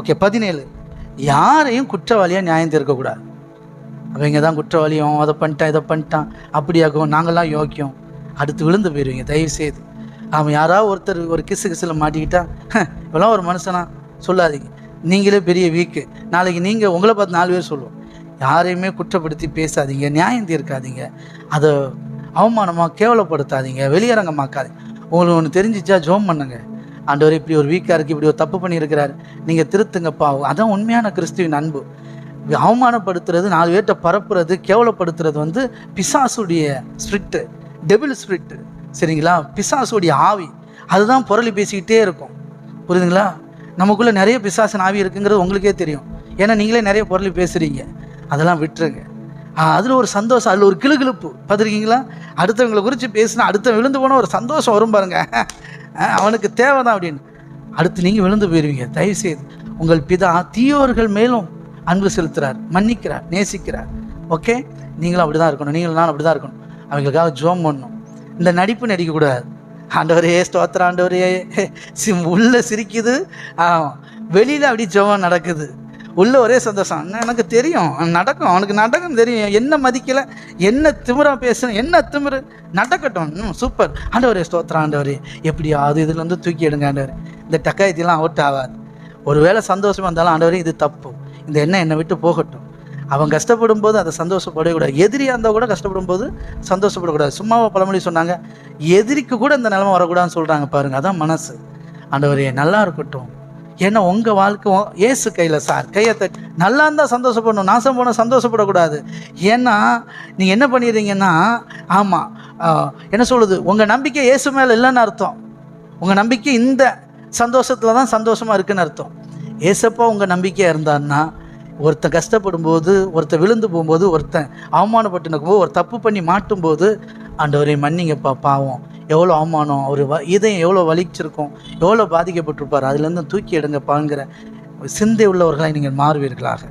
Okay பதினேழு. யாரையும் குற்றவாளியாக நியாயம் தீர்க்கக்கூடாது அவங்க தான் குற்றவாளியும் அதை பண்ணிட்டான் இதை பண்ணிட்டான் அப்படியாகும் நாங்களாம் யோக்கியம் அடுத்து விழுந்து போயிடுவீங்க தயவு செய்து. அவன் யாராவது ஒருத்தர் ஒரு கிசு கிசில் மாட்டிக்கிட்டா இவெல்லாம் ஒரு மனுஷனா? சொல்லாதீங்க. நீங்களே பெரிய வீக்கு நாளைக்கு நீங்கள் உங்களை பார்த்து நாலு பேர் சொல்லுவோம். யாரையுமே குற்றப்படுத்தி பேசாதீங்க நியாயம் தீர்க்காதீங்க. அதை அவமானமாக கேவலப்படுத்தாதீங்க வெளியரங்கமாக்காதீங்க. உங்களுக்கு ஒன்று தெரிஞ்சிச்சா ஜோம் பண்ணுங்க. ஆண்டவர் இப்படி ஒரு வீக்காக இருக்குது இப்படி ஒரு தப்பு பண்ணியிருக்கிறாரு. நீங்கள் திருத்துங்கப்பா. அதான் உண்மையான கிறிஸ்துவின் அன்பு. அவமானப்படுத்துறது நாலு பேர்கிட்ட பரப்புறது கேவலப்படுத்துறது வந்து பிசாசுடைய ஸ்பிரிட்டு டெபிள் ஸ்பிரிட்டு சரிங்களா? பிசாசுடைய ஆவி. அதுதான் புரளி பேசிக்கிட்டே இருக்கும். புரியுதுங்களா? நமக்குள்ளே நிறைய பிசாசன் ஆவி இருக்குங்கிறது உங்களுக்கே தெரியும். ஏன்னா நீங்களே நிறைய புரளி பேசுகிறீங்க அதெல்லாம் விட்டுருங்க. அதில் ஒரு சந்தோஷம் அதில் ஒரு கிளுகிளுப்பு பார்த்துருக்கீங்களா? அடுத்தவங்களை குறித்து பேசினா அடுத்த விழுந்து போனால் ஒரு சந்தோஷம் வரும் பாருங்கள் அவனுக்கு தேவை தான் அப்படின்னு. அடுத்து நீங்கள் விழுந்து போயிருவீங்க. தயவுசெய்து உங்கள் பிதா தீயோர்கள் மேலும் அன்பு செலுத்துகிறார் மன்னிக்கிறார் நேசிக்கிறார். ஓகே நீங்களும் அப்படி தான் இருக்கணும். நீங்களும் நான் அப்படி தான் இருக்கணும். அவங்களுக்காக ஜோம் பண்ணணும். இந்த நடிப்பு நடிக்கக்கூடாது. ஆண்டவரே ஸ்தோத்திர ஆண்டவரே. சி- உள்ள சிரிக்குது. வெளியில் அப்படி ஜெபம் நடக்குது. உள்ள ஒரே சந்தோஷம். அண்ணா, எனக்கு தெரியும். நடக்கும். அவனுக்கு நடக்கும் தெரியும். என்ன மதிக்கல? என்ன திமிரா பேசணும் என்ன திமிரு? நடக்கட்டும். ம், சூப்பர் ஆண்டவரே ஸ்தோத்திரம் ஆண்டவரே. எப்படியாவது இதுலேருந்து தூக்கி எடுங்க ஆண்டவர். இந்த டக்காயத்திலாம் அவுட் ஆகாது. ஒருவேளை சந்தோஷமாக இருந்தாலும் ஆண்டவரே இது தப்பு. இந்த எண்ணம் என்னை விட்டு போகட்டும். அவன் கஷ்டப்படும் போது அதை சந்தோஷப்படக்கூடாது. எதிரியாக இருந்தால் கூட கஷ்டப்படும் போது சந்தோஷப்படக்கூடாது. சும்மாவா பழமொழி சொன்னாங்க எதிரிக்கு கூட இந்த நிலமை வரக்கூடாதுன்னு சொல்கிறாங்க பாருங்கள் அதான் மனசு. ஆண்டவரே நல்லா இருக்கட்டும். ஏன்னா உங்கள் வாழ்க்கை ஏசு கையில் சார். கையை த நல்லா இருந்தால் சந்தோஷப்படணும். நாசம் போனால் சந்தோஷப்படக்கூடாது. ஏன்னா நீங்கள் என்ன பண்ணிடுறீங்கன்னா ஆமாம் என்ன சொல்லுது? உங்கள் நம்பிக்கை இயேசு மேலே இல்லைன்னு அர்த்தம். உங்கள் நம்பிக்கை இந்த சந்தோஷத்தில் தான் சந்தோஷமாக இருக்குன்னு அர்த்தம். ஏசப்பா உங்கள் நம்பிக்கையாக இருந்தாருன்னா ஒருத்தன் கஷ்டப்படும் போது ஒருத்தன் விழுந்து போகும்போது ஒருத்தன் அவமானப்பட்டு நிற்கும்போது ஒரு தப்பு பண்ணி மாட்டும் போது ஆண்டவரை மன்னிங்கப்பா பாவம். எவ்வளோ அவமானம் அவர் வ இதயம் எவ்வளோ வலிச்சிருக்கும் எவ்வளோ பாதிக்கப்பட்டிருப்பார் அதுலேருந்து தூக்கி எடுங்கப்பாங்கிற சிந்தை உள்ளவர்களாக நீங்கள் மாறுவீர்களாக.